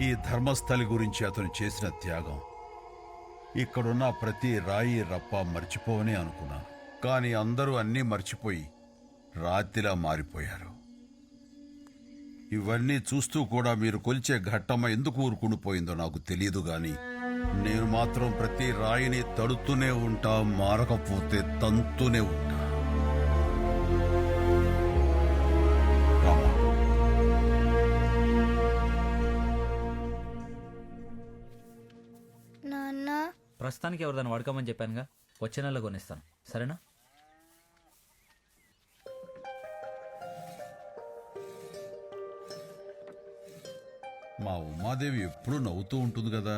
ఈ ధర్మస్థలి గురించి అతను చేసిన త్యాగం. ఇక్కడున్న ప్రతి రాయి రప్ప మర్చిపోవనే అనుకున్నాను. కానీ అందరూ అన్నీ మర్చిపోయి రాతిలా మారిపోయారు. ఇవన్నీ చూస్తూ కూడా మీరు కొలిచే ఘట్టమ ఎందుకు ఊరుకుండిపోయిందో నాకు తెలియదు గాని నేను మాత్రం ప్రతి రాయిని తడుతూనే ఉంటా మారకపోతే తంతూనే ఉంటా. నాన్న ప్రస్తుతానికి ఎవరిదాన్ని వాడుకోమని చెప్పానుగా వచ్చే నెలలో కొనిస్తాను. సరేనా? మా ఉమాదేవి ఎప్పుడూ నవ్వుతూ ఉంటుంది కదా